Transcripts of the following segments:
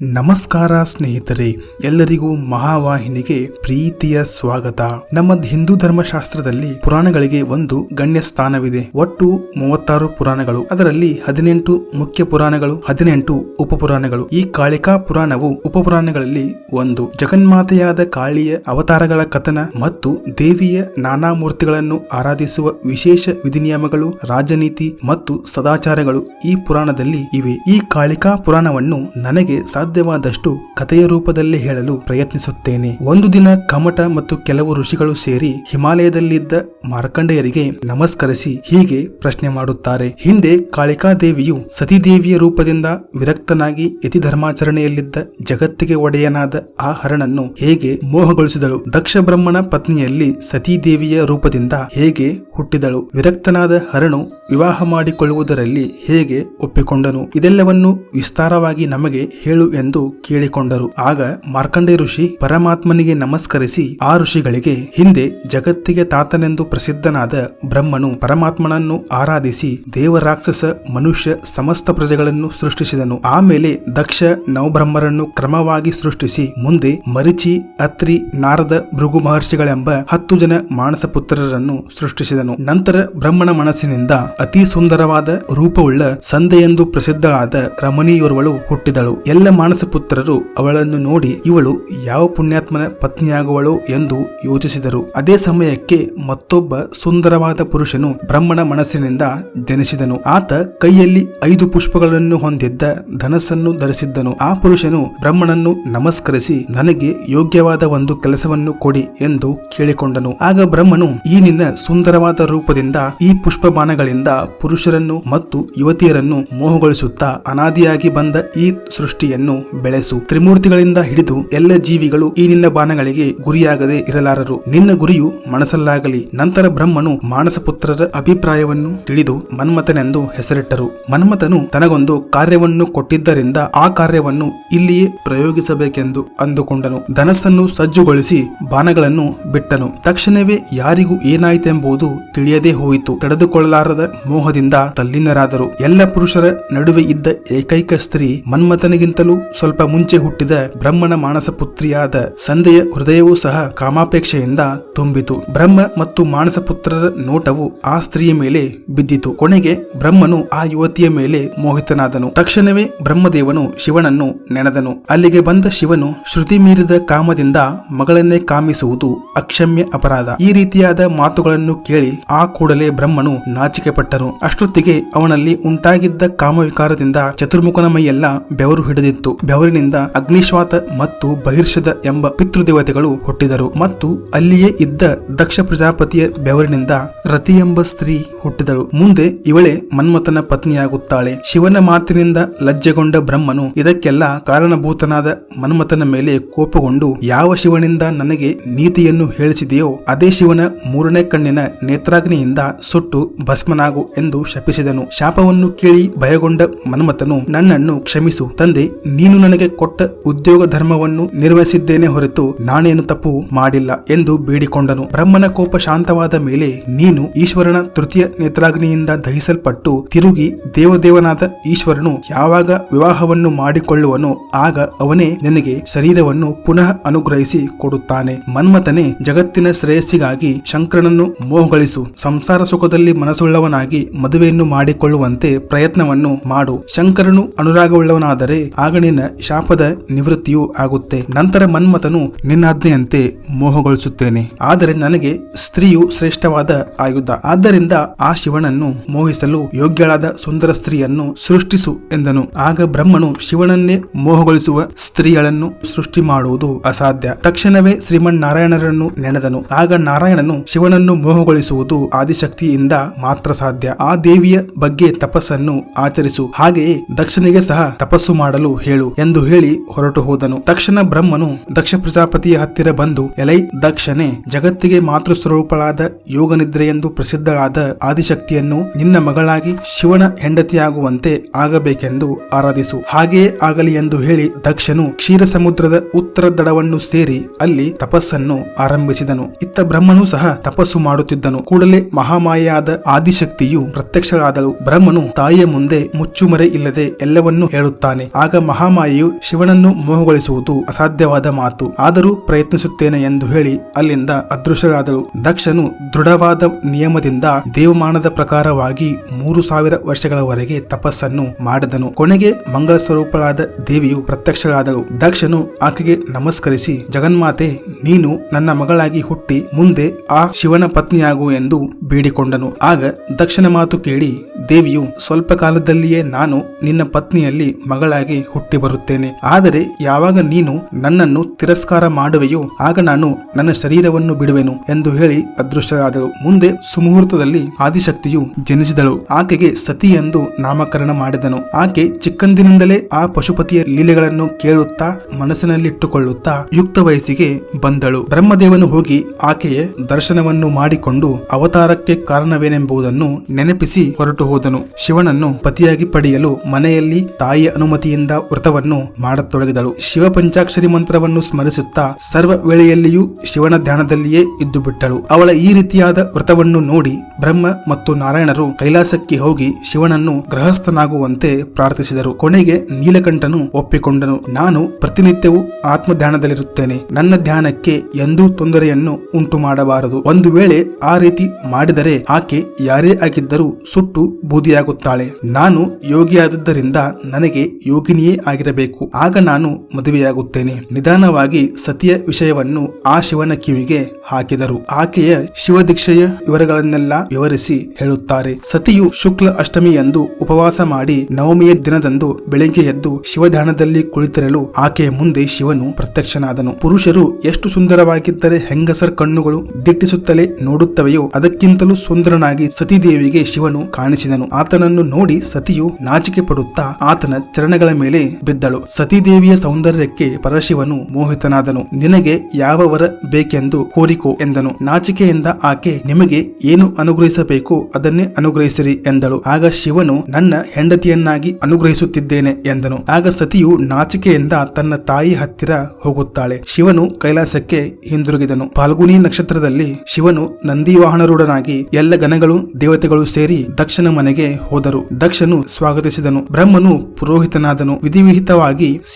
ನಮಸ್ಕಾರ ಸ್ನೇಹಿತರೆ, ಎಲ್ಲರಿಗೂ ಮಹಾವಾಹಿನಿಗೆ ಪ್ರೀತಿಯ ಸ್ವಾಗತ. ನಮ್ಮ ಹಿಂದೂ ಧರ್ಮಶಾಸ್ತ್ರದಲ್ಲಿ ಪುರಾಣಗಳಿಗೆ ಒಂದು ಗಣ್ಯ ಸ್ಥಾನವಿದೆ. ಒಟ್ಟು ಮೂವತ್ತಾರು ಪುರಾಣಗಳು. ಅದರಲ್ಲಿ ಹದಿನೆಂಟು ಮುಖ್ಯ ಪುರಾಣಗಳು, ಹದಿನೆಂಟು ಉಪಪುರಾಣಗಳು. ಈ ಕಾಳಿಕಾ ಪುರಾಣವು ಉಪಪುರಾಣಗಳಲ್ಲಿ ಒಂದು. ಜಗನ್ಮಾತೆಯಾದ ಕಾಳಿಯ ಅವತಾರಗಳ ಕಥನ ಮತ್ತು ದೇವಿಯ ನಾನಾ ಮೂರ್ತಿಗಳನ್ನು ಆರಾಧಿಸುವ ವಿಶೇಷ ವಿಧಿನಿಯಮಗಳು, ರಾಜನೀತಿ ಮತ್ತು ಸದಾಚಾರಗಳು ಈ ಪುರಾಣದಲ್ಲಿ ಇವೆ. ಈ ಕಾಳಿಕಾ ಪುರಾಣವನ್ನು ನನಗೆ ಸಾಧ್ಯವಾದಷ್ಟು ಕಥೆಯ ರೂಪದಲ್ಲಿ ಹೇಳಲು ಪ್ರಯತ್ನಿಸುತ್ತೇನೆ. ಒಂದು ದಿನ ಕಮಟ ಮತ್ತು ಕೆಲವು ಋಷಿಗಳು ಸೇರಿ ಹಿಮಾಲಯದಲ್ಲಿದ್ದ ಮಾರ್ಕಂಡೆಯರಿಗೆ ನಮಸ್ಕರಿಸಿ ಹೀಗೆ ಪ್ರಶ್ನೆ ಮಾಡುತ್ತಾರೆ. ಹಿಂದೆ ಕಾಳಿಕಾದೇವಿಯು ಸತೀದೇವಿಯ ರೂಪದಿಂದ ವಿರಕ್ತನಾಗಿ ಯತಿ ಧರ್ಮಾಚರಣೆಯಲ್ಲಿದ್ದ ಜಗತ್ತಿಗೆ ಒಡೆಯನಾದ ಆ ಹರಣನ್ನು ಹೇಗೆ ಮೋಹಗೊಳಿಸಿದಳು? ದಕ್ಷ ಬ್ರಹ್ಮಣ ಪತ್ನಿಯಲ್ಲಿ ಸತೀದೇವಿಯ ರೂಪದಿಂದ ಹೇಗೆ ಹುಟ್ಟಿದಳು? ವಿರಕ್ತನಾದ ಹರನು ವಿವಾಹ ಮಾಡಿಕೊಳ್ಳುವುದರಲ್ಲಿ ಹೇಗೆ ಒಪ್ಪಿಕೊಂಡನು? ಇದೆಲ್ಲವನ್ನು ವಿಸ್ತಾರವಾಗಿ ನಮಗೆ ಹೇಳು ಎಂದು ಕೇಳಿಕೊಂಡರು. ಆಗ ಮಾರ್ಕಂಡೆ ಋಷಿ ಪರಮಾತ್ಮನಿಗೆ ನಮಸ್ಕರಿಸಿ ಆ ಋಷಿಗಳಿಗೆ, ಹಿಂದೆ ಜಗತ್ತಿಗೆ ತಾತನೆಂದು ಪ್ರಸಿದ್ಧನಾದ ಬ್ರಹ್ಮನು ಪರಮಾತ್ಮನನ್ನು ಆರಾಧಿಸಿ ದೇವರಾಕ್ಷಸ ಮನುಷ್ಯ ಸಮಸ್ತ ಪ್ರಜೆಗಳನ್ನು ಸೃಷ್ಟಿಸಿದನು. ಆಮೇಲೆ ದಕ್ಷ ನವಬ್ರಹ್ಮರನ್ನು ಕ್ರಮವಾಗಿ ಸೃಷ್ಟಿಸಿ, ಮುಂದೆ ಮರಿಚಿ, ಅತ್ರಿ, ನಾರದ ಭೃಗು ಮಹರ್ಷಿಗಳೆಂಬ ಹತ್ತು ಜನ ಮಾನಸ ಪುತ್ರರನ್ನು ಸೃಷ್ಟಿಸಿದನು. ನಂತರ ಬ್ರಹ್ಮನ ಮನಸ್ಸಿನಿಂದ ಅತಿ ಸುಂದರವಾದ ರೂಪವುಳ್ಳ ಸಂಧೆಯೆಂದು ಪ್ರಸಿದ್ಧಳಾದ ರಮಣೀಯೋರ್ವಳು ಹುಟ್ಟಿದಳು. ಎಲ್ಲ ಮಾನಸ ಪುತ್ರರು ಅವಳನ್ನು ನೋಡಿ ಇವಳು ಯಾವ ಪುಣ್ಯಾತ್ಮನ ಪತ್ನಿಯಾಗುವಳು ಎಂದು ಯೋಚಿಸಿದರು. ಅದೇ ಸಮಯಕ್ಕೆ ಮತ್ತೊಬ್ಬ ಸುಂದರವಾದ ಪುರುಷನು ಬ್ರಹ್ಮನ ಮನಸ್ಸಿನಿಂದ ಜನಿಸಿದನು. ಆತ ಕೈಯಲ್ಲಿ ಐದು ಪುಷ್ಪಗಳನ್ನು ಹೊಂದಿದ್ದ ಧನಸ್ಸನ್ನು ಧರಿಸಿದ್ದನು. ಆ ಪುರುಷನು ಬ್ರಹ್ಮನನ್ನು ನಮಸ್ಕರಿಸಿ, ನನಗೆ ಯೋಗ್ಯವಾದ ಒಂದು ಕೆಲಸವನ್ನು ಕೊಡಿ ಎಂದು ಕೇಳಿಕೊಂಡನು. ಆಗ ಬ್ರಹ್ಮನು, ಈ ನಿನ್ನ ಸುಂದರವಾದ ರೂಪದಿಂದ ಈ ಪುಷ್ಪ ಬಾಣಗಳಿಂದ ಪುರುಷರನ್ನು ಮತ್ತು ಯುವತಿಯರನ್ನು ಮೋಹಗೊಳಿಸುತ್ತಾ ಅನಾದಿಯಾಗಿ ಬಂದ ಈ ಸೃಷ್ಟಿಯನ್ನು ಬೆಳೆಸು. ತ್ರಿಮೂರ್ತಿಗಳಿಂದ ಹಿಡಿದು ಎಲ್ಲ ಜೀವಿಗಳು ಈ ನಿನ್ನ ಬಾಣಗಳಿಗೆ ಗುರಿಯಾಗದೆ ಇರಲಾರರು. ನಿನ್ನ ಗುರಿಯು ಮನಸ್ಸಲ್ಲಾಗಲಿ. ನಂತರ ಬ್ರಹ್ಮನು ಮಾನಸ ಪುತ್ರರ ಅಭಿಪ್ರಾಯವನ್ನು ತಿಳಿದು ಮನ್ಮಥನೆಂದು ಹೆಸರಿಟ್ಟರು. ಮನ್ಮಥನು ತನಗೊಂದು ಕಾರ್ಯವನ್ನು ಕೊಟ್ಟಿದ್ದರಿಂದ ಆ ಕಾರ್ಯವನ್ನು ಇಲ್ಲಿಯೇ ಪ್ರಯೋಗಿಸಬೇಕೆಂದು ಅಂದುಕೊಂಡನು. ಧನಸ್ಸನ್ನು ಸಜ್ಜುಗೊಳಿಸಿ ಬಾಣಗಳನ್ನು ಬಿಟ್ಟನು. ತಕ್ಷಣವೇ ಯಾರಿಗೂ ಏನಾಯಿತೆಂಬುದು ತಿಳಿಯದೇ ಹೋಯಿತು. ತಡೆದುಕೊಳ್ಳಲಾರದ ಮೋಹದಿಂದ ತಲ್ಲಿನರಾದರು. ಎಲ್ಲ ಪುರುಷರ ನಡುವೆ ಇದ್ದ ಏಕೈಕ ಸ್ತ್ರೀ ಮನ್ಮಥನಿಗಿಂತಲೂ ಸ್ವಲ್ಪ ಮುಂಚೆ ಹುಟ್ಟಿದ ಬ್ರಹ್ಮನ ಮಾನಸ ಪುತ್ರಿಯಾದ ಸಂದೆಯ ಹೃದಯವೂ ಸಹ ಕಾಮಾಪೇಕ್ಷೆಯಿಂದ ತುಂಬಿತು. ಬ್ರಹ್ಮ ಮತ್ತು ಮಾನಸ ಪುತ್ರರ ನೋಟವು ಆ ಸ್ತ್ರೀಯ ಮೇಲೆ ಬಿದ್ದಿತು. ಕೊನೆಗೆ ಬ್ರಹ್ಮನು ಆ ಯುವತಿಯ ಮೇಲೆ ಮೋಹಿತನಾದನು. ತಕ್ಷಣವೇ ಬ್ರಹ್ಮದೇವನು ಶಿವನನ್ನು ನೆನೆದನು. ಅಲ್ಲಿಗೆ ಬಂದ ಶಿವನು ಶ್ರುತಿ ಮೀರಿದ ಕಾಮದಿಂದ ಮಗಳನ್ನೇ ಕಾಮಿಸುವುದು ಅಕ್ಷಮ್ಯ ಅಪರಾಧ. ಈ ರೀತಿಯಾದ ಮಾತುಗಳನ್ನು ಕೇಳಿ ಆ ಕೂಡಲೇ ಬ್ರಹ್ಮನು ನಾಚಿಕೆ ಪಟ್ಟನು ಅಷ್ಟೊತ್ತಿಗೆ ಅವನಲ್ಲಿ ಉಂಟಾಗಿದ್ದ ಕಾಮವಿಕಾರದಿಂದ ಚತುರ್ಮುಖನ ಮೈಯೆಲ್ಲ ಬೆವರು ಹಿಡಿದಿತ್ತು. ಬೆವರಿನಿಂದ ಅಗ್ನಿಶ್ವಾತ ಮತ್ತು ಬಹಿರ್ಷದ ಎಂಬ ಪಿತೃದೇವತೆಗಳು ಹುಟ್ಟಿದರು ಮತ್ತು ಅಲ್ಲಿಯೇ ಇದ್ದ ದಕ್ಷ ಪ್ರಜಾಪತಿಯ ಬೆವರಿನಿಂದ ರತಿ ಎಂಬ ಸ್ತ್ರೀ ಹುಟ್ಟಿದಳು. ಮುಂದೆ ಇವಳೆ ಮನ್ಮಥನ ಪತ್ನಿಯಾಗುತ್ತಾಳೆ. ಶಿವನ ಮಾತಿನಿಂದ ಲಜ್ಜೆಗೊಂಡ ಬ್ರಹ್ಮನು ಇದಕ್ಕೆಲ್ಲ ಕಾರಣಭೂತನಾದ ಮನ್ಮಥನ ಮೇಲೆ ಕೋಪಗೊಂಡು, ಯಾವ ಶಿವನಿಂದ ನನಗೆ ನೀತಿಯನ್ನು ಹೇಳಿಸಿದೆಯೋ ಅದೇ ಶಿವನ ಮೂರನೇ ಕಣ್ಣಿನ ನೇತ್ರಾಗ್ನಿಯಿಂದ ಸುಟ್ಟು ಭಸ್ಮನಾಗು ಎಂದು ಶಪಿಸಿದನು. ಶಾಪವನ್ನು ಕೇಳಿ ಭಯಗೊಂಡ ಮನ್ಮಥನು, ನನ್ನನ್ನು ಕ್ಷಮಿಸು ತಂದೆ ನೀನು ನನಗೆ ಕೊಟ್ಟ ಉದ್ಯೋಗ ಧರ್ಮವನ್ನು ನಿರ್ವಹಿಸಿದ್ದೇನೆ ಹೊರತು ನಾನೇನು ತಪ್ಪು ಮಾಡಿಲ್ಲ ಎಂದು ಬೇಡಿಕೊಂಡನು. ಬ್ರಹ್ಮನ ಕೋಪ ಶಾಂತವಾದ ಮೇಲೆ ನೀನು ಈಶ್ವರನ ತೃತೀಯ ನೇತ್ರಾಗ್ನಿಯಿಂದ ದಹಿಸಲ್ಪಟ್ಟು ತಿರುಗಿ ದೇವದೇವನಾದ ಈಶ್ವರನು ಯಾವಾಗ ವಿವಾಹವನ್ನು ಮಾಡಿಕೊಳ್ಳುವನೋ ಆಗ ಅವನೇ ನಿನಗೆ ಶರೀರವನ್ನು ಪುನಃ ಅನುಗ್ರಹಿಸಿ ಕೊಡುತ್ತಾನೆ. ಮನ್ಮಥನೇ, ಜಗತ್ತಿನ ಶ್ರೇಯಸ್ಸಿಗಾಗಿ ಶಂಕರನನ್ನು ಮೋಹಗಳಿಸು. ಸಂಸಾರ ಸುಖದಲ್ಲಿ ಮನಸ್ಸುಳ್ಳವನಾಗಿ ಮದುವೆಯನ್ನು ಮಾಡಿಕೊಳ್ಳುವಂತೆ ಪ್ರಯತ್ನವನ್ನು ಮಾಡು. ಶಂಕರನು ಅನುರಾಗವುಳ್ಳವನಾದರೆ ಆಗ ಶಾಪದ ನಿವೃತ್ತಿಯೂ ಆಗುತ್ತೆ. ನಂತರ ಮನ್ಮಥನು ನಿನ್ನಾಜ್ಞೆಯಂತೆ ಮೋಹಗೊಳಿಸುತ್ತೇನೆ. ಆದರೆ ನನಗೆ ಸ್ತ್ರೀಯು ಶ್ರೇಷ್ಠವಾದ ಆಯುಧ. ಆದ್ದರಿಂದ ಆ ಶಿವನನ್ನು ಮೋಹಿಸಲು ಯೋಗ್ಯಳಾದ ಸುಂದರ ಸ್ತ್ರೀಯನ್ನು ಸೃಷ್ಟಿಸು ಎಂದನು. ಆಗ ಬ್ರಹ್ಮನು ಶಿವನನ್ನೇ ಮೋಹಗೊಳಿಸುವ ಸ್ತ್ರೀಗಳನ್ನು ಸೃಷ್ಟಿ ಮಾಡುವುದು ಅಸಾಧ್ಯ. ತಕ್ಷಣವೇ ಶ್ರೀಮನ್ ನಾರಾಯಣರನ್ನು ನೆನೆದನು. ಆಗ ನಾರಾಯಣನು ಶಿವನನ್ನು ಮೋಹಗೊಳಿಸುವುದು ಆದಿಶಕ್ತಿಯಿಂದ ಮಾತ್ರ ಸಾಧ್ಯ. ಆ ದೇವಿಯ ಬಗ್ಗೆ ತಪಸ್ಸನ್ನು ಆಚರಿಸು. ಹಾಗೆಯೇ ದಕ್ಷನಿಗೆ ಸಹ ತಪಸ್ಸು ಮಾಡಲು ಹೇಳು. ಎಂದು ಹೇಳಿ ಹೊರಟು ಹೋದನು. ತಕ್ಷಣ ಬ್ರಹ್ಮನು ದಕ್ಷ ಪ್ರಜಾಪತಿಯ ಹತ್ತಿರ ಬಂದು, ಎಲೈ ದಕ್ಷನೇ, ಜಗತ್ತಿಗೆ ಮಾತೃ ಸ್ವರೂಪಳಾದ ಯೋಗನಿದ್ರೆ ಎಂದು ಪ್ರಸಿದ್ಧಳಾದ ಆದಿಶಕ್ತಿಯನ್ನು ನಿನ್ನ ಮಗಳಾಗಿ ಶಿವನ ಹೆಂಡತಿಯಾಗುವಂತೆ ಆಗಬೇಕೆಂದು ಆರಾಧಿಸು. ಹಾಗೆಯೇ ಆಗಲಿ ಎಂದು ಹೇಳಿ ದಕ್ಷನು ಕ್ಷೀರ ಸಮುದ್ರದ ಉತ್ತರ ದಡವನ್ನು ಸೇರಿ ಅಲ್ಲಿ ತಪಸ್ಸನ್ನು ಆರಂಭಿಸಿದನು. ಇತ್ತ ಬ್ರಹ್ಮನು ಸಹ ತಪಸ್ಸು ಮಾಡುತ್ತಿದ್ದನು. ಕೂಡಲೇ ಮಹಾಮಾಯಾದ ಆದಿಶಕ್ತಿಯು ಪ್ರತ್ಯಕ್ಷಳಾದಳು. ಬ್ರಹ್ಮನು ತಾಯಿಯ ಮುಂದೆ ಮುಚ್ಚುಮರೆ ಇಲ್ಲದೆ ಎಲ್ಲವನ್ನೂ ಹೇಳುತ್ತಾನೆ. ಆಗ ಮಹಾ ಮಹಾಮಾಯೆಯು ಶಿವನನ್ನು ಮೋಹಗೊಳಿಸುವುದು ಅಸಾಧ್ಯವಾದ ಮಾತು. ಆದರೂ ಪ್ರಯತ್ನಿಸುತ್ತೇನೆ ಎಂದು ಹೇಳಿ ಅಲ್ಲಿಂದ ಅದೃಶ್ಯರಾದಳು ದಕ್ಷನು ದೃಢವಾದ ನಿಯಮದಿಂದ ದೇವಮಾನದ ಪ್ರಕಾರವಾಗಿ ಮೂರು ಸಾವಿರ ವರ್ಷಗಳವರೆಗೆ ತಪಸ್ಸನ್ನು ಮಾಡಿದನು. ಕೊನೆಗೆ ಮಂಗಳ ಸ್ವರೂಪಳಾದ ದೇವಿಯು ಪ್ರತ್ಯಕ್ಷರಾದಳು ದಕ್ಷನು ಆಕೆಗೆ ನಮಸ್ಕರಿಸಿ, ಜಗನ್ಮಾತೆ, ನೀನು ನನ್ನ ಮಗಳಾಗಿ ಹುಟ್ಟಿ ಮುಂದೆ ಆ ಶಿವನ ಪತ್ನಿಯಾಗು ಎಂದು ಬೇಡಿಕೊಂಡನು. ಆಗ ದಕ್ಷನ ಮಾತು ಕೇಳಿ, ದೇವಿಯು, ಸ್ವಲ್ಪ ಕಾಲದಲ್ಲಿಯೇ ನಾನು ನಿನ್ನ ಪತ್ನಿಯಲ್ಲಿ ಮಗಳಾಗಿ ಹುಟ್ಟಿ ಬರುತ್ತೇನೆ. ಆದರೆ ಯಾವಾಗ ನೀನು ನನ್ನನ್ನು ತಿರಸ್ಕಾರ ಮಾಡುವೆಯೋ ಆಗ ನಾನು ನನ್ನ ಶರೀರವನ್ನು ಬಿಡುವೆನು ಎಂದು ಹೇಳಿ ಅದೃಷ್ಟರಾದಳು. ಮುಂದೆ ಸುಮುಹೂರ್ತದಲ್ಲಿ ಆದಿಶಕ್ತಿಯು ಜನಿಸಿದಳು. ಆಕೆಗೆ ಸತಿ ಎಂದು ನಾಮಕರಣ ಮಾಡಿದನು. ಆಕೆ ಚಿಕ್ಕಂದಿನಿಂದಲೇ ಆ ಪಶುಪತಿಯ ಲೀಲೆಗಳನ್ನು ಕೇಳುತ್ತಾ ಮನಸ್ಸಿನಲ್ಲಿಟ್ಟುಕೊಳ್ಳುತ್ತಾ ಯುಕ್ತ ವಯಸ್ಸಿಗೆ ಬಂದಳು. ಬ್ರಹ್ಮದೇವನು ಹೋಗಿ ಆಕೆಯ ದರ್ಶನವನ್ನು ಮಾಡಿಕೊಂಡು ಅವತಾರಕ್ಕೆ ಕಾರಣವೇನೆಂಬುದನ್ನು ನೆನಪಿಸಿ ಹೊರಟು ಹೋದನು ಶಿವನನ್ನು ಪತಿಯಾಗಿ ಪಡೆಯಲು ಮನೆಯಲ್ಲಿ ತಾಯಿಯ ಅನುಮತಿಯಿಂದ ವ್ರತವನ್ನು ಮಾಡತೊಡಗಿದಳು. ಶಿವ ಪಂಚಾಕ್ಷರಿ ಮಂತ್ರವನ್ನು ಸ್ಮರಿಸುತ್ತಾ ಸರ್ವ ವೇಳೆಯಲ್ಲಿಯೂ ಶಿವನ ಧ್ಯಾನದಲ್ಲಿಯೇ ಇದ್ದು ಬಿಟ್ಟಳು. ಅವಳ ಈ ರೀತಿಯಾದ ವ್ರತವನ್ನು ನೋಡಿ ಬ್ರಹ್ಮ ಮತ್ತು ನಾರಾಯಣರು ಕೈಲಾಸಕ್ಕೆ ಹೋಗಿ ಶಿವನನ್ನು ಗೃಹಸ್ಥನಾಗುವಂತೆ ಪ್ರಾರ್ಥಿಸಿದರು. ಕೊನೆಗೆ ನೀಲಕಂಠನು ಒಪ್ಪಿಕೊಂಡನು, ನಾನು ಪ್ರತಿನಿತ್ಯವೂ ಆತ್ಮ ಧ್ಯಾನದಲ್ಲಿರುತ್ತೇನೆ ನನ್ನ ಧ್ಯಾನಕ್ಕೆ ಎಂದೂ ತೊಂದರೆಯನ್ನು ಉಂಟು ಮಾಡಬಾರದು ಒಂದು ವೇಳೆ ಆ ರೀತಿ ಮಾಡಿದರೆ ಆಕೆ ಯಾರೇ ಆಗಿದ್ದರೂ ಸುಟ್ಟು ಬೂದಿಯಾಗುತ್ತಾಳೆ. ನಾನು ಯೋಗಿಯಾದದ್ದರಿಂದ ನನಗೆ ಯೋಗಿನಿಯೇ ಆಗಿರಬೇಕು. ಆಗ ನಾನು ಮದುವೆಯಾಗುತ್ತೇನೆ. ನಿಧಾನವಾಗಿ ಸತಿಯ ವಿಷಯವನ್ನು ಆ ಶಿವನ ಕಿವಿಗೆ ಹಾಕಿದರು. ಆಕೆಯ ಶಿವದೀಕ್ಷೆಯ ವಿವರಗಳನ್ನೆಲ್ಲ ವಿವರಿಸಿ ಹೇಳುತ್ತಾರೆ. ಸತಿಯು ಶುಕ್ಲ ಅಷ್ಟಮಿ ಎಂದು ಉಪವಾಸ ಮಾಡಿ ನವಮಿಯ ದಿನದಂದು ಬೆಳಿಗ್ಗೆ ಎದ್ದು ಶಿವಧ್ಯಾನದಲ್ಲಿ ಕುಳಿತಿರಲು ಆಕೆಯ ಮುಂದೆ ಶಿವನು ಪ್ರತ್ಯಕ್ಷನಾದನು. ಪುರುಷರು ಎಷ್ಟು ಸುಂದರವಾಗಿದ್ದರೆ ಹೆಂಗಸರ ಕಣ್ಣುಗಳು ದಿಟ್ಟಿಸುತ್ತಲೇ ನೋಡುತ್ತವೆಯೋ ಅದಕ್ಕಿಂತಲೂ ಸುಂದರನಾಗಿ ಸತಿದೇವಿಗೆ ಶಿವನು ಕಾಣಿಸಿದನು. ಆತನನ್ನು ನೋಡಿ ಸತಿಯು ನಾಚಿಕೆ ಪಡುತ್ತಾ ಆತನ ಚರಣಗಳ ಮೇಲೆ ಬಿದ್ದಳು. ಸತೀದೇವಿಯ ಸೌಂದರ್ಯಕ್ಕೆ ಪರಶಿವನು ಮೋಹಿತನಾದನು. ನಿನಗೆ ಯಾವ ವರ ಬೇಕೆಂದು ಕೋರಿಕೋ ಎಂದನು. ನಾಚಿಕೆಯಿಂದ ಆಕೆ ನಿಮಗೆ ಏನು ಅನುಗ್ರಹಿಸಬೇಕು ಅದನ್ನೇ ಅನುಗ್ರಹಿಸಿರಿ ಎಂದಳು. ಆಗ ಶಿವನು, ನನ್ನ ಹೆಂಡತಿಯನ್ನಾಗಿ ಅನುಗ್ರಹಿಸುತ್ತಿದ್ದೇನೆ ಎಂದನು. ಆಗ ಸತಿಯು ನಾಚಿಕೆಯಿಂದ ತನ್ನ ತಾಯಿ ಹತ್ತಿರ ಹೋಗುತ್ತಾಳೆ. ಶಿವನು ಕೈಲಾಸಕ್ಕೆ ಹಿಂದಿರುಗಿದನು. ಫಾಲ್ಗುನಿ ನಕ್ಷತ್ರದಲ್ಲಿ ಶಿವನು ನಂದಿವಾಹನರೂಢನಾಗಿ ಎಲ್ಲ ಗಣಗಳು, ದೇವತೆಗಳು ಸೇರಿ ದಕ್ಷನ ಮನೆಗೆ ಹೋದರು. ದಕ್ಷನು ಸ್ವಾಗತಿಸಿದನು. ಬ್ರಹ್ಮನು ಪುರೋಹಿತನಾದನು. ವಿಧಿವಿಹಿತವಾಗಿ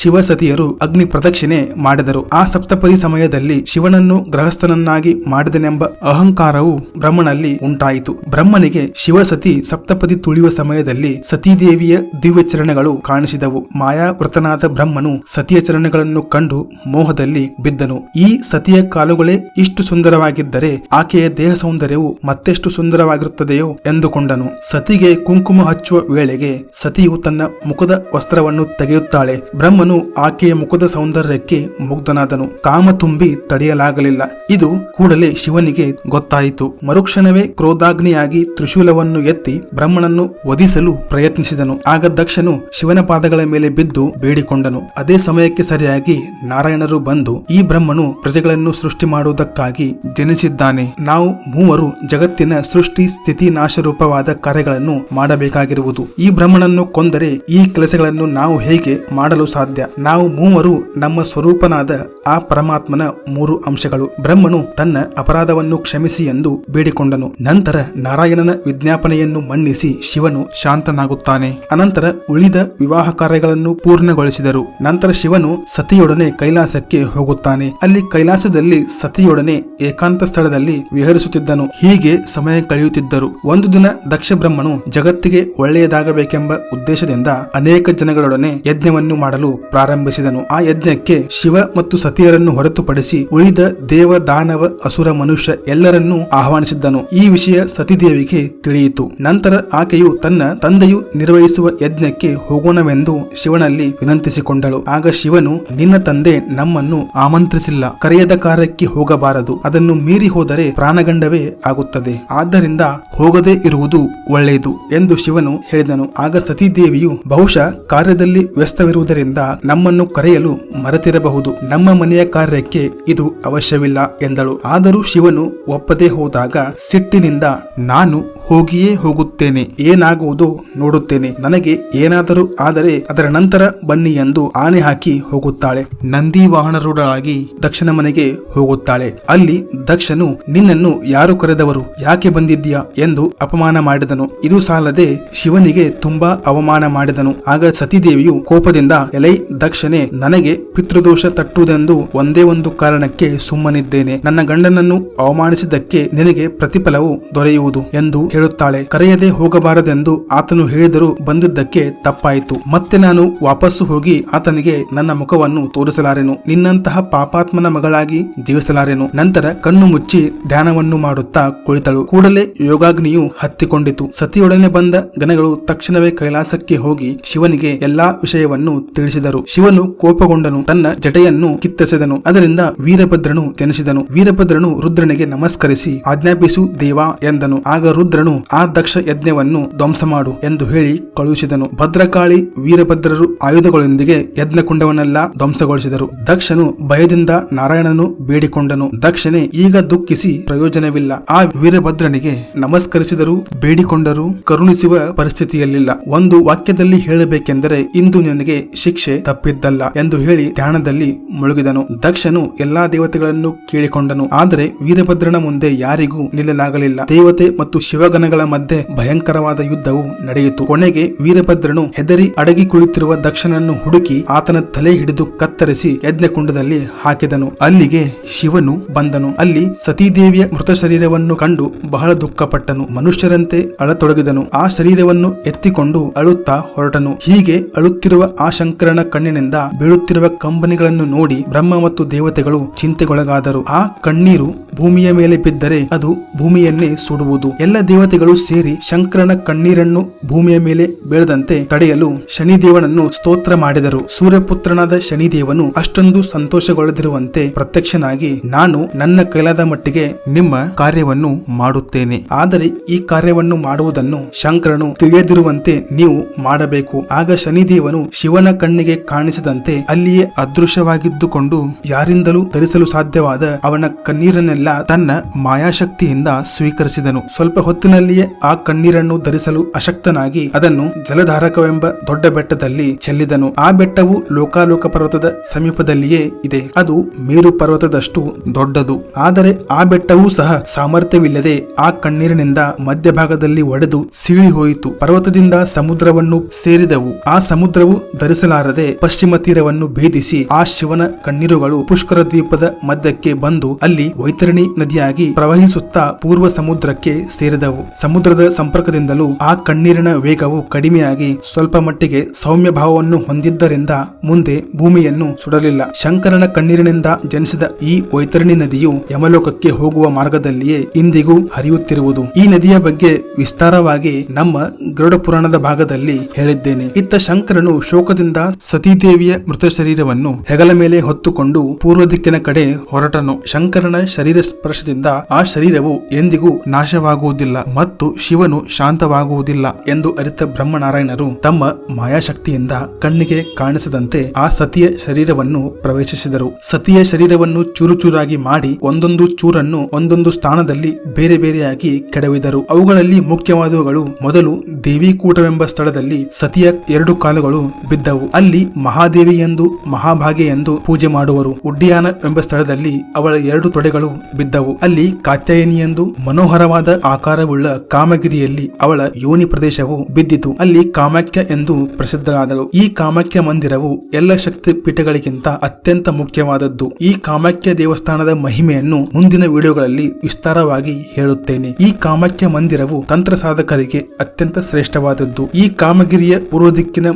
ಶಿವ ಸತಿಯರು ಅಗ್ನಿ ಪ್ರದಕ್ಷಿಣೆ ಮಾಡಿದರು. ಆ ಸಪ್ತಪದಿ ಸಮಯದಲ್ಲಿ ಶಿವನನ್ನು ಗೃಹಸ್ಥನನ್ನಾಗಿ ಮಾಡಿದನೆಂಬ ಅಹಂಕಾರವು ಬ್ರಹ್ಮನಲ್ಲಿ ಉಂಟಾಯಿತು. ಬ್ರಹ್ಮನಿಗೆ ಶಿವಸತಿ ಸಪ್ತಪದಿ ತುಳಿಯುವ ಸಮಯದಲ್ಲಿ ಸತೀದೇವಿಯ ದಿವ್ಯ ಚರಣಗಳು ಕಾಣಿಸಿದವು. ಮಾಯಾವೃತನಾದ ಬ್ರಹ್ಮನು ಸತಿಯ ಚರಣಗಳನ್ನು ಕಂಡು ಮೋಹದಲ್ಲಿ ಬಿದ್ದನು. ಈ ಸತಿಯ ಕಾಲುಗಳೇ ಇಷ್ಟು ಸುಂದರವಾಗಿದ್ದರೆ ಆಕೆಯ ದೇಹ ಸೌಂದರ್ಯವು ಮತ್ತೆಷ್ಟು ಸುಂದರವಾಗಿರುತ್ತದೆಯೋ ಎಂದುಕೊಂಡನು. ಸತಿಗೆ ಕುಂಕುಮ ಹಚ್ಚುವ ವೇಳೆಗೆ ಸತಿಯು ತನ್ನ ಮುಖದ ವಸ್ತ್ರವನ್ನು ತೆಗೆಯುತ್ತಾಳೆ ಬ್ರಹ್ಮನು ಆಕೆಯ ಮುಖದ ಸೌಂದರ್ಯಕ್ಕೆ ಮುಗ್ಧನಾದನು. ಕಾಮ ತುಂಬಿ ತಡೆಯಲಾಗಲಿಲ್ಲ. ಇದು ಕೂಡಲೇ ಶಿವನಿಗೆ ಗೊತ್ತಾಯಿತು. ಮರುಕ್ಷಣವೇ ಕ್ರೋಧಾಗ್ನಿಯಾಗಿ ತ್ರಿಶೂಲವನ್ನು ಎತ್ತಿ ಬ್ರಹ್ಮನನ್ನು ವಧಿಸಲು ಪ್ರಯತ್ನಿಸಿದನು. ಆಗ ದಕ್ಷನು ಶಿವನ ಪಾದಗಳ ಮೇಲೆ ಬಿದ್ದು ಬೇಡಿಕೊಂಡನು. ಅದೇ ಸಮಯಕ್ಕೆ ಸರಿಯಾಗಿ ನಾರಾಯಣರು ಬಂದು ಈ ಬ್ರಹ್ಮನು ಪ್ರಜೆಗಳನ್ನು ಸೃಷ್ಟಿ ಮಾಡುವುದಕ್ಕಾಗಿ ಜನಿಸಿದ್ದಾನೆ. ನಾವು ಮೂವರು ಜಗತ್ತಿನ ಸೃಷ್ಟಿ ಸ್ಥಿತಿ ನಾಶ ರೂಪವಾದ ಕಾರ್ಯಗಳನ್ನು ಮಾಡಬೇಕಾಗಿರುವುದು. ಈ ಬ್ರಹ್ಮನನ್ನು ಕೊಂದರೆ ಈ ಕೆಲಸಗಳನ್ನು ನಾವು ಹೇಗೆ ಮಾಡಲು ಸಾಧ್ಯ. ನಾವು ಮೂವರು ನಮ್ಮ ಸ್ವರೂಪನಾದ ಆ ಪರಮಾತ್ಮನ ಮೂರು ಅಂಶಗಳು. ಬ್ರಹ್ಮನು ತನ್ನ ಅಪರಾಧವನ್ನು ಕ್ಷಮಿಸಿ ಎಂದು ಬೇಡಿಕೊಂಡನು. ನಂತರ ನಾರಾಯಣನ ವಿಜ್ಞಾಪನೆಯನ್ನು ಮನ್ನಿಸಿ ಶಿವನು ಶಾಂತನಾಗುತ್ತಾನೆ. ಅನಂತರ ಉಳಿದ ವಿವಾಹ ಕಾರ್ಯಗಳನ್ನು ಪೂರ್ಣಗೊಳಿಸಿದರು. ನಂತರ ಶಿವನು ಸತಿಯೊಡನೆ ಕೈಲಾಸಕ್ಕೆ ಹೋಗುತ್ತಾನೆ. ಅಲ್ಲಿ ಕೈಲಾಸದಲ್ಲಿ ಸತಿಯೊಡನೆ ಏಕಾಂತ ಸ್ಥಳದಲ್ಲಿ ವಿಹರಿಸುತ್ತಿದ್ದನು. ಹೀಗೆ ಸಮಯ ಕಳೆಯುತ್ತಿದ್ದರು. ಒಂದು ದಿನ ದಕ್ಷ ಬ್ರಹ್ಮನು ಜಗತ್ತಿಗೆ ಒಳ್ಳೆಯದಾಗಬೇಕೆಂಬ ಉದ್ದೇಶದಿಂದ ಅನೇಕ ಜನಗಳೊಡನೆ ಯಜ್ಞವನ್ನು ಮಾಡಲು ಪ್ರಾರಂಭಿಸಿದನು. ಆ ಯಜ್ಞಕ್ಕೆ ಶಿವ ಮತ್ತು ಸತಿಯರನ್ನು ಹೊರತುಪಡಿಸಿ ಉಳಿದ ದೇವ, ದಾನವ, ಅಸುರ ಮನುಷ್ಯ ಎಲ್ಲರನ್ನೂ ಆಹ್ವಾನಿಸಿದ್ದನು. ಈ ವಿಷಯ ಸತಿದೇವಿಗೆ ತಿಳಿಯಿತು. ನಂತರ ಆಕೆಯು ತನ್ನ ತಂದೆಯು ನಿರ್ವಹಿಸುವ ಯಜ್ಞಕ್ಕೆ ಹೋಗೋಣವೆಂದು ಶಿವನಲ್ಲಿ ವಿನಂತಿಸಿಕೊಂಡಳು. ಆಗ ಶಿವನು, ನಿನ್ನ ತಂದೆ ನಮ್ಮನ್ನು ಆಮಂತ್ರಿಸಿಲ್ಲ. ಕರೆಯದ ಕಾರ್ಯಕ್ಕೆ ಹೋಗಬಾರದು. ಅದನ್ನು ಮೀರಿ ಹೋದರೆ ಪ್ರಾಣಗಂಡವೇ ಆಗುತ್ತದೆ. ಆದ್ದರಿಂದ ಹೋಗದೇ ಇರುವುದು ಒಳ್ಳೆಯದು ಎಂದು ಶಿವನು ಹೇಳಿದನು. ಆಗ ಸತೀದೇವಿಯು ಬಹುಶಃ ಕಾರ್ಯದಲ್ಲಿ ವ್ಯಸ್ತವಿರುವುದರಿಂದ ನಮ್ಮನ್ನು ಕರೆಯಲು ಮರೆತಿರಬಹುದು. ನಮ್ಮ ಮನೆಯ ಕಾರ್ಯಕ್ಕೆ ಇದು ಅವಶ್ಯವಿಲ್ಲ ಎಂದಳು. ಆದರೂ ಶಿವನು ಒಪ್ಪದೆ ಹೋದಾಗ ಸಿಟ್ಟಿನಿಂದ, ನಾನು ಹೋಗಿಯೇ ಹೋಗುತ್ತೇನೆ, ಏನಾಗುವುದು ನೋಡುತ್ತೇನೆ. ನನಗೆ ಏನಾದರೂ ಆದರೆ ಅದರ ನಂತರ ಬನ್ನಿ ಎಂದು ಆನೆ ಹಾಕಿ ಹೋಗುತ್ತಾಳೆ. ನಂದಿ ವಾಹನರೂಢಳಾಗಿ ದಕ್ಷನ ಮನೆಗೆ ಹೋಗುತ್ತಾಳೆ. ಅಲ್ಲಿ ದಕ್ಷನು, ನಿನ್ನನ್ನು ಯಾರು ಕರೆದವರು? ಯಾಕೆ ಬಂದಿದ್ದೀಯಾ? ಎಂದು ಅಪಮಾನ ಮಾಡಿದನು. ಇದು ಸಾಲದೆ ಶಿವನಿಗೆ ತುಂಬಾ ಅವಮಾನ ಮಾಡಿದನು. ಆಗ ಸತೀದೇವಿಯು ಕೋಪ ಕೋಪದಿಂದ ಎಲೈ ದಕ್ಷನೇ, ನನಗೆ ಪಿತೃದೋಷ ತಟ್ಟುವುದೆಂದು ಒಂದೇ ಒಂದು ಕಾರಣಕ್ಕೆ ಸುಮ್ಮನಿದ್ದೇನೆ. ನನ್ನ ಗಂಡನನ್ನು ಅವಮಾನಿಸಿದ್ದಕ್ಕೆ ನಿನಗೆ ಪ್ರತಿಫಲವು ದೊರೆಯುವುದು ಎಂದು ಹೇಳುತ್ತಾಳೆ. ಕರೆಯದೆ ಹೋಗಬಾರದೆಂದು ಆತನು ಹೇಳಿದರೂ ಬಂದಿದ್ದಕ್ಕೆ ತಪ್ಪಾಯಿತು. ಮತ್ತೆ ನಾನು ವಾಪಸ್ಸು ಹೋಗಿ ಆತನಿಗೆ ನನ್ನ ಮುಖವನ್ನು ತೋರಿಸಲಾರೆನು. ನಿನ್ನಂತಹ ಪಾಪಾತ್ಮನ ಮಗಳಾಗಿ ಜೀವಿಸಲಾರೆನು. ನಂತರ ಕಣ್ಣು ಮುಚ್ಚಿ ಧ್ಯಾನವನ್ನು ಮಾಡುತ್ತಾ ಕುಳಿತಳು. ಕೂಡಲೇ ಯೋಗಾಗ್ನಿಯು ಹತ್ತಿಕೊಂಡಿತು. ಸತಿಯೊಡನೆ ಬಂದ ಗಣಗಳು ತಕ್ಷಣವೇ ಕೈಲಾಸಕ್ಕೆ ಹೋಗಿ ಶಿವನಿಗೆ ಎಲ್ಲಾ ವಿಷಯವನ್ನು ತಿಳಿಸಿದರು. ಶಿವನು ಕೋಪಗೊಂಡನು, ತನ್ನ ಜಟೆಯನ್ನು ಕಿತ್ತೆಸೆದನು ಅದರಿಂದ ವೀರಭದ್ರನು ಜನಿಸಿದನು. ವೀರಭದ್ರನು ರುದ್ರನಿಗೆ ನಮಸ್ಕರಿಸಿ, ಆಜ್ಞಾಪಿಸು ದೇವ ಎಂದನು. ಆಗ ರುದ್ರನು, ಆ ದಕ್ಷ ಯಜ್ಞವನ್ನು ಧ್ವಂಸ ಮಾಡು ಎಂದು ಹೇಳಿ ಕಳುಹಿಸಿದನು. ಭದ್ರಕಾಳಿ ವೀರಭದ್ರರು ಆಯುಧಗಳೊಂದಿಗೆ ಯಜ್ಞಕುಂಡವನ್ನೆಲ್ಲ ಧ್ವಂಸಗೊಳಿಸಿದರು. ದಕ್ಷನು ಭಯದಿಂದ ನಾರಾಯಣನು ಬೇಡಿಕೊಂಡನು. ದಕ್ಷನೇ, ಈಗ ದುಃಖಿಸಿ ಪ್ರಯೋಜನವಿಲ್ಲ. ಆ ವೀರಭದ್ರನಿಗೆ ನಮಸ್ಕರಿಸಿದರು ಬೇಡಿಕೊಂಡರು ಕರುಣಿಸುವ ಪರಿಸ್ಥಿತಿಯಲ್ಲಿಲ್ಲ. ಒಂದು ವಾಕ್ಯದಲ್ಲಿ ಹೇಳಬೇಕೆಂದರೆ, ಇಂದು ನನಗೆ ಶಿಕ್ಷೆ ತಪ್ಪಿದ್ದಲ್ಲ ಎಂದು ಹೇಳಿ ಧ್ಯಾನದಲ್ಲಿ ಮುಳುಗಿದನು. ದಕ್ಷನು ಎಲ್ಲಾ ದೇವತೆಗಳನ್ನು ಕೇಳಿಕೊಂಡನು. ಆದರೆ ವೀರಭದ್ರನ ಮುಂದೆ ಯಾರಿಗೂ ನಿಲ್ಲಲಾಗಲಿಲ್ಲ. ದೇವತೆ ಮತ್ತು ಶಿವಗಣಗಳ ಮಧ್ಯೆ ಭಯಂಕರವಾದ ಯುದ್ಧವು ನಡೆಯಿತು. ಕೊನೆಗೆ ವೀರಭದ್ರನು ಹೆದರಿ ಅಡಗಿ ಕುಳಿತಿರುವ ದಕ್ಷನನ್ನು ಹುಡುಕಿ ಆತನ ತಲೆ ಹಿಡಿದು ಕತ್ತರಿಸಿ ಯಜ್ಞಕುಂಡದಲ್ಲಿ ಹಾಕಿದನು. ಅಲ್ಲಿಗೆ ಶಿವನು ಬಂದನು. ಅಲ್ಲಿ ಸತೀದೇವಿಯ ಮೃತ ಶರೀರವನ್ನು ಕಂಡು ಬಹಳ ದುಃಖಪಟ್ಟನು. ಮನುಷ್ಯರಂತೆ ಅಳತೊಡಗಿದನು. ಆ ಶರೀರವನ್ನು ಎತ್ತಿಕೊಂಡು ಅಳುತ್ತಾ ಹೊರಟನು. ಹೀಗೆ ಅಳುತ್ತಿರುವ ಆ ಶಂಕರನ ಕಣ್ಣಿನಿಂದ ಬೀಳುತ್ತಿರುವ ಕಂಬನಿಗಳನ್ನು ನೋಡಿ ಬ್ರಹ್ಮ ಮತ್ತು ದೇವತೆಗಳು ಚಿಂತೆಗೊಳಗಾದರು. ಆ ಕಣ್ಣೀರು ಭೂಮಿಯ ಮೇಲೆ ಬಿದ್ದರೆ ಅದು ಭೂಮಿಯನ್ನೇ ಸುಡುವುದು. ಎಲ್ಲ ದೇವತೆಗಳು ಸೇರಿ ಶಂಕರನ ಕಣ್ಣೀರನ್ನು ಭೂಮಿಯ ಮೇಲೆ ಬೀಳದಂತೆ ತಡೆಯಲು ಶನಿದೇವನನ್ನು ಸ್ತೋತ್ರ ಮಾಡಿದರು. ಸೂರ್ಯಪುತ್ರನಾದ ಶನಿದೇವನು ಅಷ್ಟೊಂದು ಸಂತೋಷಗೊಳ್ಳದಿರುವಂತೆ ಪ್ರತ್ಯಕ್ಷನಾಗಿ, ನಾನು ನನ್ನ ಕೈಲಾದ ಮಟ್ಟಿಗೆ ನಿಮ್ಮ ಕಾರ್ಯವನ್ನು ಮಾಡುತ್ತೇನೆ. ಆದರೆ ಈ ಕಾರ್ಯವನ್ನು ಮಾಡುವುದನ್ನು ಶಂಕರನು ತಿಳಿಯದಿರುವಂತೆ ನೀವು ಮಾಡಬೇಕು. ಆಗ ಶನಿದೇವನು ಶಿವನ ಕಣ್ಣಿಗೆ ಕಾಣಿಸದಂತೆ ಅಲ್ಲಿಯೇ ಅದೃಶ್ಯವಾಗಿದ್ದುಕೊಂಡು ಯಾರಿಂದಲೂ ಧರಿಸಲು ಸಾಧ್ಯವಾದ ಅವನ ಕಣ್ಣೀರನ್ನೆಲ್ಲ ತನ್ನ ಮಾಯಾಶಕ್ತಿಯಿಂದ ಸ್ವೀಕರಿಸಿದನು. ಸ್ವಲ್ಪ ಹೊತ್ತಿನಲ್ಲಿಯೇ ಆ ಕಣ್ಣೀರನ್ನು ಧರಿಸಲು ಅಶಕ್ತನಾಗಿ ಅದನ್ನು ಜಲಧಾರಕವೆಂಬ ದೊಡ್ಡ ಬೆಟ್ಟದಲ್ಲಿ ಚೆಲ್ಲಿದನು. ಆ ಬೆಟ್ಟವು ಲೋಕಾಲೋಕ ಪರ್ವತದ ಸಮೀಪದಲ್ಲಿಯೇ ಇದೆ. ಅದು ಮೇರು ಪರ್ವತದಷ್ಟು ದೊಡ್ಡದು. ಆದರೆ ಆ ಬೆಟ್ಟವೂ ಸಹ ಸಾಮರ್ಥ್ಯವಿಲ್ಲದೆ ಆ ಕಣ್ಣೀರಿನಿಂದ ಮಧ್ಯಭಾಗದಲ್ಲಿ ಒಡೆದು ಸೀಳಿ ಹೋಯಿತು ಪರ್ವತದಿಂದ ಸಮುದ್ರವನ್ನು ಸೇರಿದವು. ಆ ಸಮುದ್ರವು ಧರಿಸಲಾರದೆ ಪಶ್ಚಿಮ ತೀರವನ್ನು ಭೇದಿಸಿ ಆ ಶಿವನ ಕಣ್ಣೀರುಗಳು ಪುಷ್ಕರ ದ್ವೀಪದ ಮಧ್ಯಕ್ಕೆ ಬಂದು ಅಲ್ಲಿ ವೈತರಣಿ ನದಿಯಾಗಿ ಪ್ರವಹಿಸುತ್ತಾ ಪೂರ್ವ ಸಮುದ್ರಕ್ಕೆ ಸೇರಿದವು. ಸಮುದ್ರದ ಸಂಪರ್ಕದಿಂದಲೂ ಆ ಕಣ್ಣೀರಿನ ವೇಗವು ಕಡಿಮೆಯಾಗಿ ಸ್ವಲ್ಪ ಮಟ್ಟಿಗೆ ಸೌಮ್ಯ ಭಾವವನ್ನು ಹೊಂದಿದ್ದರಿಂದ ಮುಂದೆ ಭೂಮಿಯನ್ನು ಸುಡಲಿಲ್ಲ. ಶಂಕರನ ಕಣ್ಣೀರಿನಿಂದ ಜನಿಸಿದ ಈ ವೈತರಣಿ ನದಿಯು ಯಮಲೋಕಕ್ಕೆ ಹೋಗುವ ಮಾರ್ಗದಲ್ಲಿಯೇ ಇಂದಿಗೂ ಹರಿಯುತ್ತಿರುವುದು. ಈ ನದಿಯ ಬಗ್ಗೆ ವಿಸ್ತಾರವಾಗಿ ನಮ್ಮ ಗರುಡ ಪುರಾಣದ ಭಾಗದಲ್ಲಿ ಹೇಳಿದ್ದೇನೆ. ಇತ್ತ ಶಂಕರನು ಶೋಕದಿಂದ ಸತೀದೇವಿಯ ಮೃತ ಶರೀರವನ್ನು ಹೆಗಲ ಮೇಲೆ ಹೊತ್ತುಕೊಂಡು ಪೂರ್ವ ದಿಕ್ಕಿನ ಕಡೆ ಹೊರಟನು. ಶಂಕರನ ಶರೀರ ಸ್ಪರ್ಶದಿಂದ ಆ ಶರೀರವು ಎಂದಿಗೂ ನಾಶವಾಗುವುದಿಲ್ಲ ಮತ್ತು ಶಿವನು ಶಾಂತವಾಗುವುದಿಲ್ಲ ಎಂದು ಅರಿತ ಬ್ರಹ್ಮನಾರಾಯಣರು ತಮ್ಮ ಮಾಯಾಶಕ್ತಿಯಿಂದ ಕಣ್ಣಿಗೆ ಕಾಣಿಸದಂತೆ ಆ ಸತಿಯ ಶರೀರವನ್ನು ಪ್ರವೇಶಿಸಿದರು. ಸತಿಯ ಶರೀರವನ್ನು ಚೂರು ಚೂರಾಗಿ ಮಾಡಿ ಒಂದೊಂದು ಚೂರನ್ನು ಒಂದೊಂದು ಸ್ಥಾನದಲ್ಲಿ ಬೇರೆ ಬೇರೆಯಾಗಿ ಕೆಡವಿದರು. ಅವುಗಳಲ್ಲಿ ಮುಖ್ಯವಾದವುಗಳು ಮೊದಲು ದೇವಿಕೂಟವೆಂಬ ಸ್ಥಳದಲ್ಲಿ ಸತಿಯ ಎರಡು ಕಾಲುಗಳು ಬಿದ್ದವು. ಅಲ್ಲಿ ಮಹಾದೇವಿ ಎಂದು, ಮಹಾಭಾಗೆ ಎಂದು ಪೂಜೆ ಮಾಡುವರು. ಉಡ್ಡಿಯಾನ ಎಂಬ ಸ್ಥಳದಲ್ಲಿ ಅವಳ ಎರಡು ತೊಡೆಗಳು ಬಿದ್ದವು. ಅಲ್ಲಿ ಕಾತ್ಯಾಯನಿ ಎಂದು ಮನೋಹರವಾದ ಆಕಾರವುಳ್ಳ ಕಾಮಗಿರಿಯಲ್ಲಿ ಅವಳ ಯೋನಿ ಪ್ರದೇಶವು ಬಿದ್ದಿತು. ಅಲ್ಲಿ ಕಾಮಾಖ್ಯ ಎಂದು ಪ್ರಸಿದ್ಧರಾದಳು. ಈ ಕಾಮಾಖ್ಯ ಮಂದಿರವು ಎಲ್ಲ ಶಕ್ತಿ ಪೀಠಗಳಿಗಿಂತ ಅತ್ಯಂತ ಮುಖ್ಯವಾದದ್ದು. ಈ ಕಾಮಾಖ್ಯ ದೇವಸ್ಥಾನದ ಮಹಿಮೆಯನ್ನು ಮುಂದಿನ ವಿಡಿಯೋಗಳಲ್ಲಿ ವಿಸ್ತಾರವಾಗಿ ಹೇಳುತ್ತೇನೆ. ಈ ಕಾಮಾಖ್ಯ ಮಂದಿರವು ತಂತ್ರ ಸಾಧಕರಿಗೆ ಅತ್ಯಂತ ಶ್ರೇಷ್ಠವಾದದ್ದು. ಈ ಕಾಮಗಿರಿಯ ಪೂರ್ವ ದಿಕ್ಕಿನ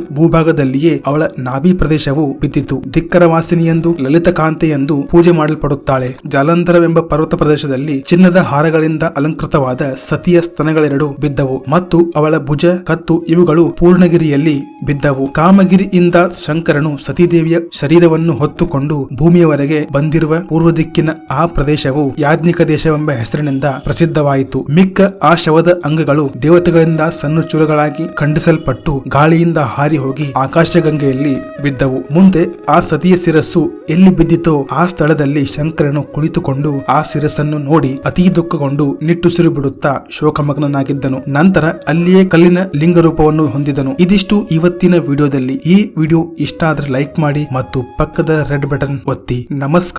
ಭೂಭಾಗದಲ್ಲಿಯೇ ಅವಳ ನಾಭಿ ಪ್ರದೇಶವು ಬಿದ್ದಿತು ದಿಕ್ಕರವಾಸಿನಿ ಎಂದು ಲಲಿತಕಾಂತೆ ಎಂದು ಪೂಜೆ ಮಾಡಲ್ಪಡುತ್ತಾಳೆ. ಜಾಲಂಧರವೆಂಬ ಪರ್ವತ ಪ್ರದೇಶದಲ್ಲಿ ಚಿನ್ನದ ಹಾರಗಳಿಂದ ಅಲಂಕೃತವಾದ ಸತಿಯ ಸ್ತನಗಳೆರಡು ಬಿದ್ದವು ಮತ್ತು ಅವಳ ಭುಜ, ಕತ್ತು ಇವುಗಳು ಪೂರ್ಣಗಿರಿಯಲ್ಲಿ ಬಿದ್ದವು. ಕಾಮಗಿರಿಯಿಂದ ಶಂಕರನು ಸತೀದೇವಿಯ ಶರೀರವನ್ನು ಹೊತ್ತುಕೊಂಡು ಭೂಮಿಯವರೆಗೆ ಬಂದಿರುವ ಪೂರ್ವ ದಿಕ್ಕಿನ ಆ ಪ್ರದೇಶವು ಯಾಜ್ಞಿಕ ದೇಶವೆಂಬ ಹೆಸರಿನಿಂದ ಪ್ರಸಿದ್ಧವಾಯಿತು. ಮಿಕ್ಕ ಆ ಶವದ ಅಂಗಗಳು ದೇವತೆಗಳಿಂದ ಸಣ್ಣ ಚೂರುಗಳಾಗಿ ಖಂಡಿಸಲ್ಪಟ್ಟು ಗಾಳಿಯಿಂದ ಹಾರಿ ಹೋಗಿ ಆಕಾಶಗಂಗೆಯಲ್ಲಿ ಬಿದ್ದವು. ಮುಂದೆ ಆ ಸತಿಯ ಶಿರಸ್ಸು ಎಲ್ಲಿ ಬಿದ್ದಿತೋ ಆ ಸ್ಥಳದಲ್ಲಿ ಶಂಕರನು ಕುಳಿತುಕೊಂಡು ಆ ಶಿರಸ್ಸನ್ನು ನೋಡಿ ಅತಿ ದುಃಖಗೊಂಡು ನಿಟ್ಟುಸಿರು ಬಿಡುತ್ತಾ ಶೋಕಮಗ್ನನಾಗಿದ್ದನು. ನಂತರ ಅಲ್ಲಿಯೇ ಕಲ್ಲಿನ ಲಿಂಗ ರೂಪವನ್ನು ಹೊಂದಿದನು. ಇದಿಷ್ಟು ಇವತ್ತಿನ ವಿಡಿಯೋದಲ್ಲಿ. ಈ ವಿಡಿಯೋ ಇಷ್ಟ ಆದ್ರೆ ಲೈಕ್ ಮಾಡಿ ಮತ್ತು ಪಕ್ಕದ ರೆಡ್ ಬಟನ್ ಒತ್ತಿ. ನಮಸ್ಕಾರ.